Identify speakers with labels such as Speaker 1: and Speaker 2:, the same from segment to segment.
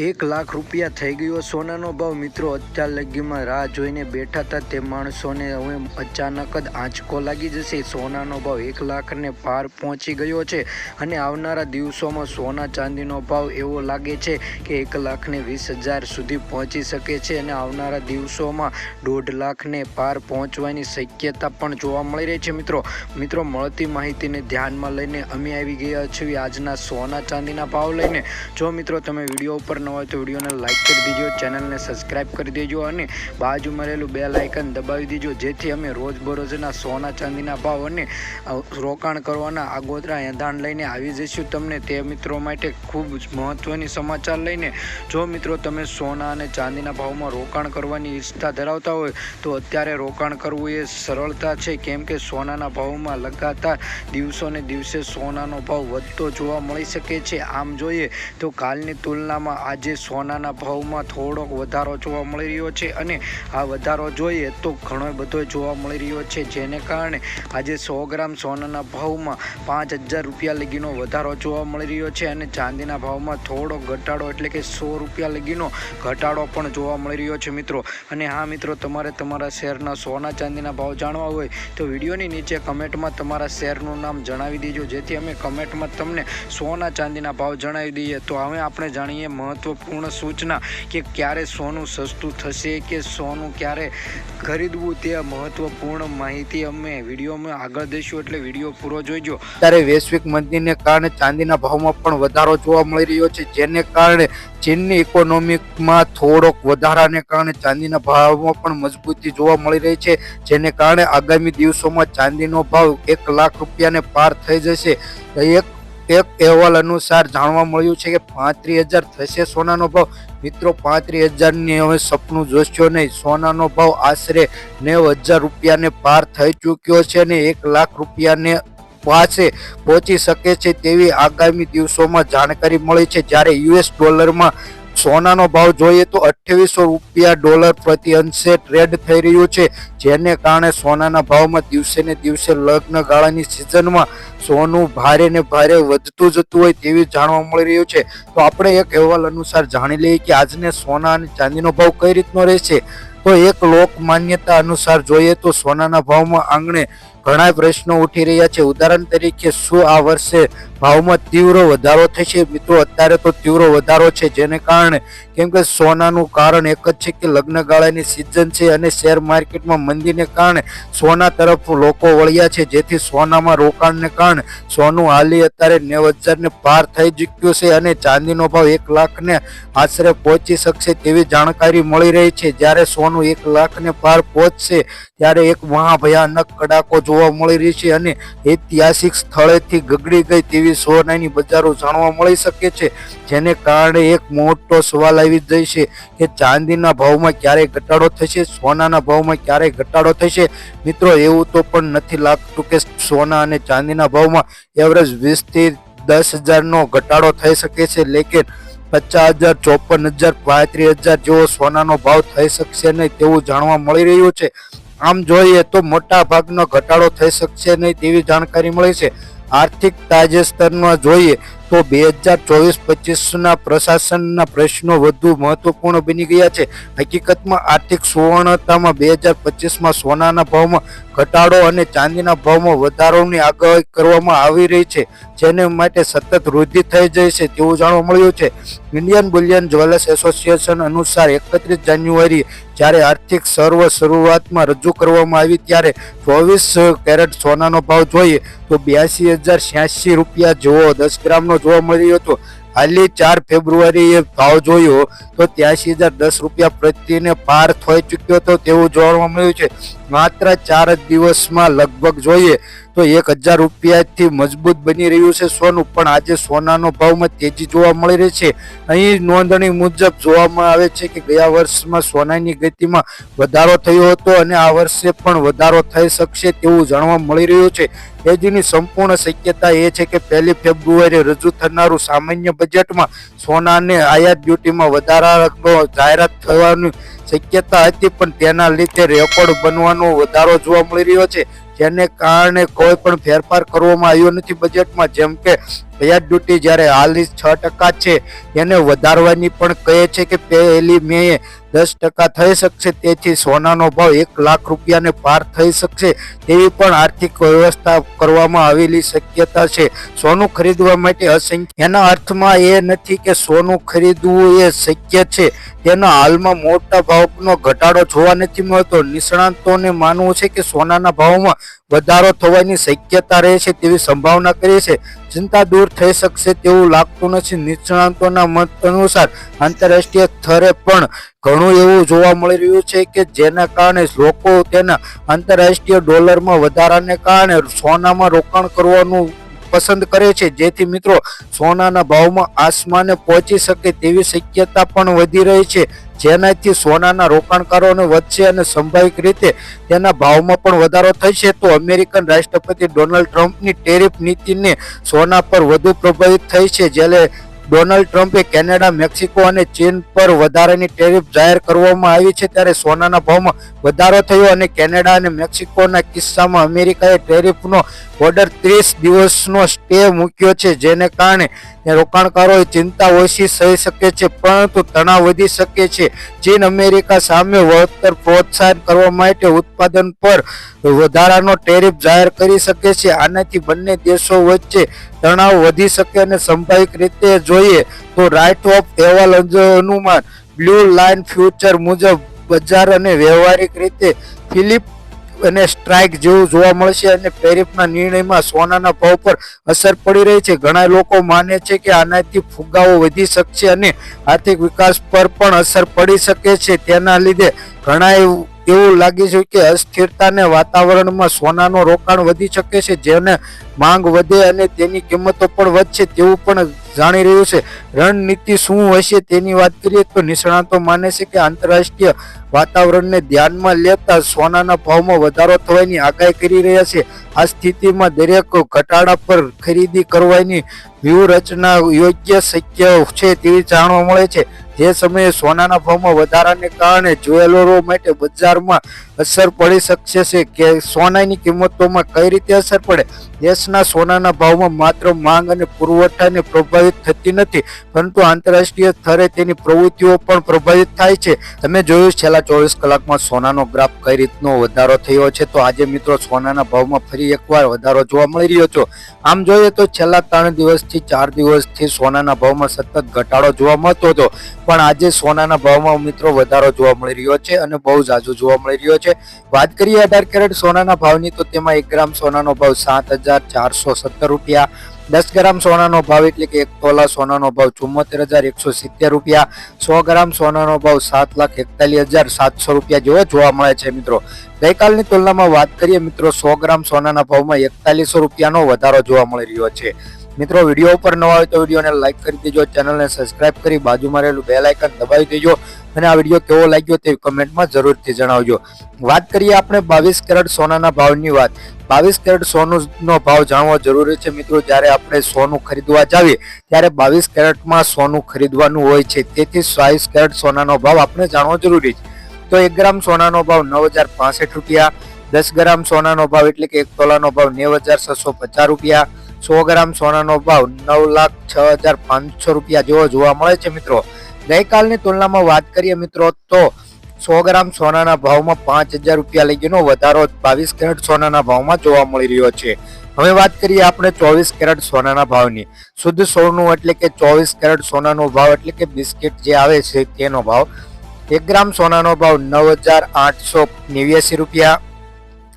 Speaker 1: એક લાખ રૂપિયા થઈ ગયો સોનાનો ભાવ મિત્રો અત્યાર લગીમાં રાહ જોઈને બેઠા હતા. તે માણસોને હવે અચાનક જ આંચકો લાગી જશે. સોનાનો ભાવ એક લાખને પાર પહોંચી ગયો છે અને આવનારા દિવસોમાં સોના ચાંદીનો ભાવ એવો લાગે છે કે એક લાખને વીસ હજાર સુધી પહોંચી શકે છે અને આવનારા દિવસોમાં દોઢ લાખને પાર પહોંચવાની શક્યતા પણ જોવા મળી રહી છે મિત્રો. મિત્રો, મળતી માહિતીને ધ્યાનમાં લઈને અમે આવી ગયા છીએ આજના સોના ચાંદીના ભાવ લઈને. જો મિત્રો, તમે વીડિયો ઉપર ન હોય તો વિડીયોને લાઇક કરી દેજો ચેનલને સબસ્ક્રાઈબ કરી દેજો અને બાજુમાં રહેલું બે લાઇકન દબાવી દેજો, જેથી અમે રોજબરોજના સોના ચાંદીના ભાવ અને રોકાણ કરવાના આગોતરા એંધાણ લઈને આવી જઈશું તમને. તે મિત્રો માટે ખૂબ મહત્ત્વની સમાચાર લઈને, જો મિત્રો તમે સોના અને ચાંદીના ભાવમાં રોકાણ કરવાની ઈચ્છા ધરાવતા હોય, તો અત્યારે રોકાણ કરવું એ સરળતા છે. કેમ કે સોનાના ભાવમાં લગાતાર દિવસોને દિવસે સોનાનો ભાવ વધતો જોવા મળી શકે છે. આમ જોઈએ તો કાલની તુલનામાં આજે સોનાના ભાવમાં થોડોક વધારો જોવા મળી રહ્યો છે અને આ વધારો જોઈએ તો ઘણો બધો જોવા મળી રહ્યો છે, જેને કારણે આજે સો ગ્રામ સોનાના ભાવમાં પાંચ હજાર રૂપિયા લગીનો વધારો જોવા મળી રહ્યો છે અને ચાંદીના ભાવમાં થોડો ઘટાડો એટલે કે સો રૂપિયા લગીનો ઘટાડો પણ જોવા મળી રહ્યો છે મિત્રો. અને હા મિત્રો, તમારે તમારા શહેરના સોના ચાંદીના ભાવ જાણવા હોય તો વિડીયોની નીચે કમેન્ટમાં તમારા શહેરનું નામ જણાવી દેજો, જેથી અમે કમેન્ટમાં તમને સોના ચાંદીના ભાવ જણાવી દઈએ. તો હવે આપણે જાણીએ મહત્વપૂર્ણ સૂચના કે ક્યારે સોનું સસ્તું થશે, કે સોનું ક્યારે ખરીદવું તે મહત્વપૂર્ણ માહિતી અમે વિડીયોમાં આગળ દઈશું, એટલે વીડિયો પૂરો જોઈજો.
Speaker 2: ત્યારે વૈશ્વિક મંદીને કારણે ચાંદીના ભાવમાં પણ વધારો જોવા મળી રહ્યો છે, જેને કારણે ચીનની ઇકોનોમિકમાં થોડોક વધારાને કારણે ચાંદીના ભાવમાં પણ મજબૂતી જોવા મળી રહી છે, જેને કારણે આગામી દિવસોમાં ચાંદીનો ભાવ એક લાખ રૂપિયાને પાર થઈ જશે. એક એક અહેવાલ અનુસાર જાણવા મળ્યું છે કે પાંત્રીસ હજાર થશે સોનાનો ભાવ. મિત્રો, પાંત્રીસ હજારની હવે સપનું જોશો નહીં. સોનાનો ભાવ આશરે નેવ હજાર રૂપિયાને પાર થઈ ચૂક્યો છે અને એક લાખ રૂપિયાને પાસે પહોંચી શકે છે તેવી આગામી દિવસોમાં જાણકારી મળી છે. જ્યારે યુએસ ડોલરમાં સોનાનો ભાવ જોઈએ તો અઠ્યાવીસો રૂપિયા ડોલર પ્રતિ અંશે ટ્રેડ થઈ રહ્યું છે, જેને કારણે સોનાના ભાવમાં દિવસે ને દિવસે લગ્ન ગાળાની સિઝનમાં સોનું ભારે ને ભારે વધતું જતું હોય તેવી જાણવા મળી રહ્યું છે. તો આપણે એક અહેવાલ અનુસાર જાણી લઈએ કે આજને સોના અને ચાંદીનો ભાવ કઈ રીતનો રહેશે? તો એક લોક માન્યતા અનુસાર જોઈએ તો સોનાના ભાવમાં આંગણે ઘણા પ્રશ્નો ઉઠી રહ્યા છે. ઉદાહરણ તરીકે શું આ વર્ષે ભાવમાં તીવ્ર વધારો થશે. મિત્રો, અત્યારે તો તીવ્ર વધારો છે, જેને કારણે કેમ કે સોનાનું કારણ એક જ છે કે લગ્નગાળાની સિઝન છે અને શેર માર્કેટમાં મંદીને કારણે સોના તરફ લોકો વળ્યા છે. જેથી સોનામાં રોકાણને કારણે સોનું હાલી અત્યારે નેવ હજારને પાર થઈ ચૂક્યું છે અને ચાંદીનો ભાવ એક લાખને આશરે પહોંચી શકશે તેવી જાણકારી મળી રહી છે. જ્યારે સોનું એક લાખને પાર પહોંચશે, ત્યારે એક મહાભયાનક કડાકો જોવા મળી રહી છે અને ઐતિહાસિક સ્થળેથી ગગડી ગઈ તેવી સોનાની બજારો જાણવા મળી શકે છે. જેને કારણે એક મોટો સવાલ આવી છે કે ચાંદીના ભાવમાં ક્યારે ઘટાડો થશે, સોનાના ભાવમાં ક્યારે ઘટાડો થશે? મિત્રો, એવું તો પણ નથી લાગતું કે સોના અને ચાંદીના ભાવમાં એવરેજ વીસથી દસ હજારનો ઘટાડો થઈ શકે છે. લેકિન પચાસ હજાર, ચોપન હજાર, પાંત્રીસ હજાર જેવો સોનાનો ભાવ થઈ શકશે નહીં તેવું જાણવા મળી રહ્યું છે. આમ જોઈએ તો મોટા ભાગનો ઘટાડો થઈ શકશે નહીં તેવી જાણકારી મળી છે. આર્થિક તાજેતરમાં જોઈએ તો બે હજાર ચોવીસ પચીસના પ્રશાસનના પ્રશ્નો વધુ મહત્વપૂર્ણ બની ગયા છે. હકીકતમાં આર્થિક સુવર્ણતામાં બે હજાર પચીસમાં સોનાના ભાવમાં ઘટાડો અને ચાંદીના ભાવમાં વધારોની આગાહી કરવામાં આવી રહી છે, જેને માટે સતત વૃદ્ધિ થઈ જાય છે તેવું જાણવા મળ્યું છે. ઇન્ડિયન બુલિયન જ્વેલર્સ એસોસિએશન અનુસાર એકત્રીસ જાન્યુઆરી જ્યારે આર્થિક સર્વ શરૂઆતમાં રજૂ કરવામાં આવી ત્યારે ચોવીસ કેરેટ સોનાનો ભાવ જોઈએ તો બ્યાસી હજાર છ્યાસી રૂપિયા જેવો દસ ગ્રામનો જોવા મળ્યો હતો. હાલી ચાર ફેબ્રુઆરીએ ભાવ જોયો તો ત્યાસી હજાર દસ રૂપિયા પ્રત્યેને પાર થઈ ચૂક્યો હતો તેવું જોવા મળ્યું છે. માત્ર ચાર જ દિવસમાં લગભગ જોઈએ તો એક હજાર રૂપિયાથી મજબૂત બની રહ્યું છે સોનું. પણ આજે સોનાનો ભાવમાં તેજી જોવા મળી રહી છે. અહીં નોંધણી મુજબ જોવામાં આવે છે કે ગયા વર્ષમાં સોનાની ગતિમાં વધારો થયો હતો અને આ વર્ષે પણ વધારો થઈ શકશે તેવું જાણવા મળી રહ્યું છે. તેજીની સંપૂર્ણ શક્યતા એ છે કે પહેલી ફેબ્રુઆરી રજૂ થનારું સામાન્ય બજેટમાં સોનાને આયાત ડ્યુટીમાં વધારાનો જાહેરાત થવાની શક્યતા હતી, પણ તેના લીધે રેકોર્ડ બનવાનો વધારો જોવા મળી રહ્યો છે. જેને કારણે કોઈ પણ ફેરફાર કરવામાં આવ્યો નથી બજેટમાં. જેમ કે વ્યાજ ડ્યુટી જ્યારે હાલની છ ટકા છે, એને વધારવાની પણ કહે છે કે પહેલી મે દસ ટકા થઈ શકશે, તેથી સોનાનો ભાવ એક લાખ રૂપિયાને પાર થઈ શકશે તેવી પણ આર્થિક વ્યવસ્થા કરવામાં આવેલી શક્યતા છે. સોનું ખરીદવા માટે અસંખ્ય, એના અર્થમાં એ નથી કે સોનું ખરીદવું એ શક્ય છે. તેના હાલમાં મોટા ભાવનો ઘટાડો જોવા નથી મળતો. નિષ્ણાંતોને માનવું છે કે સોનાના ભાવમાં વધારો થવાની શક્યતા રહે છે તેવી સંભાવના કરી છે. ચિંતા દૂર થઈ શકશે તેવું લાગતું નથી. નિષ્ણાંતોના મત અનુસાર આંતરરાષ્ટ્રીય સ્તરે પણ ઘણું એવું જોવા મળી રહ્યું છે કે જેના કારણે લોકો તેના આંતરરાષ્ટ્રીય ડોલરમાં વધારાને કારણે સોનામાં રોકાણ કરવાનું પસંદ કરે છે. જેથી મિત્રો, સોનાના ભાવમાં આસમાને પહોંચી શકે તેવી શક્યતા પણ વધી રહી છે. જેનાથી સોનાના રોકાણકારોને વધશે અને સંભાવિક રીતે તેના ભાવમાં પણ વધારો થશે. તો અમેરિકન રાષ્ટ્રપતિ ડોનાલ્ડ ટ્રમ્પની ટેરિફ નીતિને સોના પર વધુ પ્રભાવિત થઈ છે. જ્યારે ડોનાલ્ડ ટ્રમ્પે કેનેડા, મેક્સિકો અને ચીન પર વધારાની ટેરિફ જાહેર કરવામાં આવી છે ત્યારે સોનાના ભાવમાં વધારો થયો અને કેનેડા અને મેક્સિકોના કિસ્સામાં અમેરિકાએ ટેરિફનો ઓર્ડર ત્રીસ દિવસનો સ્ટે મૂક્યો છે, જેને કારણે રોકાણકારોએ ચિંતા ઓછી થઈ શકે છે, પરંતુ તણાવ વધી શકે છે. ચીન અમેરિકા સામે વળતર પ્રોત્સાહન કરવા માટે ઉત્પાદન પર વધારાનો ટેરિફ જાહેર કરી શકે છે. આનાથી બંને દેશો વચ્ચે તણાવ વધી શકે અને સંભાવિક રીતે જોઈએ તો રાઇટ ઓફ અહેવાલ અનુમાન બ્લુ લાઇન ફ્યુચર મુજબ બજાર અને વ્યવહારિક રીતે ફિલિપ અને સ્ટ્રાઇક જેવું જોવા મળશે અને પેરિફના નિર્ણયમાં સોનાના ભાવ પર અસર પડી રહી છે. ઘણા લોકો માને છે કે આનાથી ફુગાવો વધી શકશે અને આર્થિક વિકાસ પર પણ અસર પડી શકે છે. તેના લીધે ઘણા એવું લાગે છે કે અસ્થિરતાને વાતાવરણમાં સોનાનું રોકાણ વધી શકે છે, જેને માંગ વધે અને તેની કિંમતો પણ વધશે તેવું પણ જાણી રહ્યું છે. રણનીતિ શું હશે તેની વાત કરીએ તો નિષ્ણાતો માને છે કે આંતરરાષ્ટ્રીય વાતાવરણને ધ્યાનમાં લેતા સોનાના ભાવમાં વધારો થવાની આગાહી કરી રહ્યા છે. આ સ્થિતિમાં દરેક ઘટાડા પર ખરીદી કરવાની વ્યૂહરચના યોગ્ય શક્ય છે તેવી જાણવા મળે છે. જે સમયે સોનાના ભાવમાં વધારાને કારણે જ્વેલરો માટે બજારમાં અસર પડી શકશે છે કે સોનાની કિંમતોમાં કઈ રીતે અસર પડે? દેશના સોનાના ભાવમાં માત્ર માંગ અને પુરવઠાને પ્રભાવિત થતી નથી, પરંતુ આંતરરાષ્ટ્રીય સ્તરે તેની પ્રવૃત્તિઓ પણ પ્રભાવિત થાય છે. તમે જોયું છેલ્લા ચોવીસ કલાકમાં સોનાનો ગ્રાફ કઈ રીતનો વધારો થયો છે? તો આજે મિત્રો સોનાના ભાવમાં ફરી એકવાર વધારો જોવા મળી રહ્યો છે. આમ જોઈએ તો છેલ્લા ત્રણ દિવસથી ચાર દિવસથી સોનાના ભાવમાં સતત ઘટાડો જોવા મળતો હતો. પણ આજે સોનાના ભાવમાં મિત્રો વધારો જોવા મળી રહ્યો છે અને બહુ ઝાઝુ જોવા મળી રહ્યો છે. વાત કરીએ અઢાર કેરેટ સોનાના ભાવની, તો તેમાં એક ગ્રામ સોનાનો ભાવ સાત હજાર ચારસો સત્તર રૂપિયા દસ ગ્રામ સોનાનો ભાવ એટલે કે એક તોલા સોનાનો ભાવ ચુમ્મોતેર હજાર એકસો સિત્તેર રૂપિયા, સો ગ્રામ સોનાનો ભાવ સાત લાખ એકતાલીસ હજાર સાતસો રૂપિયા જેવો જોવા મળે છે મિત્રો. ગઈકાલની તુલનામાં વાત કરીએ મિત્રો, સો ગ્રામ સોનાના ભાવમાં એકતાલીસો રૂપિયાનો વધારો જોવા મળી રહ્યો છે. મિત્રો, વીડિયો ઉપર ન હોય તો વિડીયોને લાઇક કરી દેજો ચેનલને સબસ્ક્રાઇબ કરી બાજુમાં રહેલું બે લાઇકન દબાવી દેજો અને આ વીડિયો કેવો લાગ્યો તે કમેન્ટમાં જરૂરથી જણાવજો. વાત કરીએ આપણે બાવીસ કેરેટ સોનાના ભાવની વાત. બાવીસ કેરેટ સોનુંનો ભાવ જાણવો જરૂરી છે મિત્રો, જ્યારે આપણે સોનું ખરીદવા જાવીએ, ત્યારે બાવીસ કેરેટમાં સોનું ખરીદવાનું હોય છે. તેથી બાવીસ કેરેટ સોનાનો ભાવ આપણે જાણવો જરૂરી છે. તો એક ગ્રામ સોનાનો ભાવ નવ હજાર પાસઠ રૂપિયા, દસ ગ્રામ સોનાનો ભાવ એટલે કે એક તોલાનો ભાવ નેવ હજાર છસો પચાસ રૂપિયા સો ગ્રામ સોનાનો ભાવ નવ લાખ છ હજાર પાંચસો રૂપિયા જેવો જોવા મળે છે મિત્રો. ગઈકાલની તુલનામાં વાત કરીએ મિત્રો, તો સો ગ્રામ સોનાના ભાવમાં પાંચ હજાર રૂપિયા લગીનો વધારો બાવીસ કેરેટ સોનાના ભાવમાં જોવા મળી રહ્યો છે. હવે વાત કરીએ આપણે ચોવીસ કેરેટ સોનાના ભાવની. શુદ્ધ સોનું એટલે કે ચોવીસ કેરેટ સોનાનો ભાવ એટલે કે બિસ્કિટ જે આવે છે તેનો ભાવ. એક ગ્રામ સોનાનો ભાવ નવ હજાર આઠસો નેવ્યાસી રૂપિયા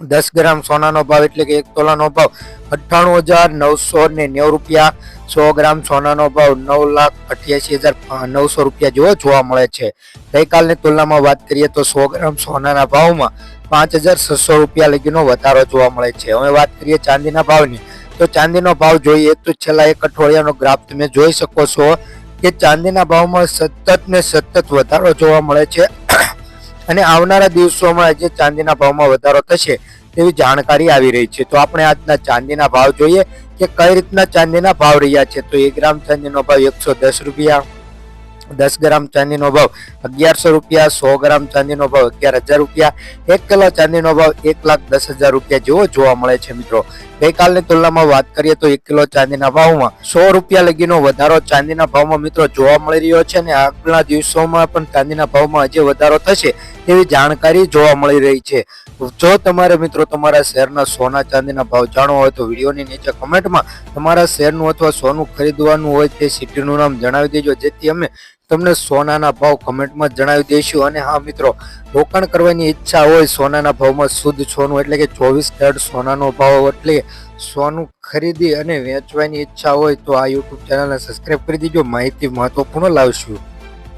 Speaker 2: દસ ગ્રામ સોનાનો ભાવ એટલે કે એક તોલાનો ભાવ અઠ્ઠાણું હજાર નવસો ને નેવું રૂપિયા. સો ગ્રામ સોનાનો ભાવ નવ લાખ અઠ્યાસી હજાર નવસો રૂપિયા જેવો જોવા મળે છે. ગઈકાલની તુલનામાં વાત કરીએ તો સો ગ્રામ સોનાના ભાવમાં પાંચ હજાર છસો રૂપિયા લગીનો વધારો જોવા મળે છે. હવે વાત કરીએ ચાંદીના ભાવની. તો ચાંદીનો ભાવ જોઈએ તો છેલ્લા એક અઠવાડિયાનો ગ્રાફ તમે જોઈ શકો છો કે ચાંદીના ભાવમાં સતત ને સતત વધારો જોવા મળે છે. અને આવનારા દિવસોમાં જે ચાંદીના ભાવમાં વધારો થશે તેવી જાણકારી આવી રહી છે. તો આપણે આજના ચાંદીના ભાવ જોઈએ કે કઈ રીતના ચાંદીના ભાવ રહ્યા છે. તો એક ગ્રામ ચાંદીનો ભાવ એકસો દસ રૂપિયા,
Speaker 3: દસ ગ્રામ ચાંદીનો ભાવ અગિયારસો રૂપિયા, સો ગ્રામ ચાંદીનો ભાવ અગિયાર હજાર રૂપિયા, એક કિલો ચાંદીનો ભાવ એક લાખ દસ હજાર રૂપિયા જેવો જોવા મળે છે મિત્રો. ગઈકાલની તુલનામાં વાત કરીએ તો એક કિલો ચાંદીના ભાવમાં સો રૂપિયા લગીનો વધારો ચાંદીના ભાવમાં મિત્રો જોવા મળી રહ્યો છે અને આગળના દિવસોમાં પણ ચાંદીના ભાવમાં હજી વધારો થશે તેવી જાણકારી જોવા મળી રહી છે. જો તમારે મિત્રો તમારા શહેરના સોના ચાંદીના ભાવ જાણવો હોય તો વિડીયોની નીચે કમેન્ટમાં તમારા શહેરનું અથવા સોનું ખરીદવાનું હોય તે સિટીનું નામ જણાવી દેજો. જેથી અમે તમને સોનાના ભાવ કમેન્ટમાં જણાવી દઈશું. અને હા, મિત્રો, રોકાણ કરવાની ઈચ્છા હોય સોનાના ભાવમાં શુદ્ધ સોનું એટલે કે ચોવીસ કેરેટ સોનાનો ભાવ એટલે સોનું ખરીદી અને વેચવાની ઈચ્છા હોય તો આ યુટ્યુબ ચેનલને સબસ્ક્રાઇબ કરી દેજો. માહિતી મહત્વપૂર્ણ લાવશું.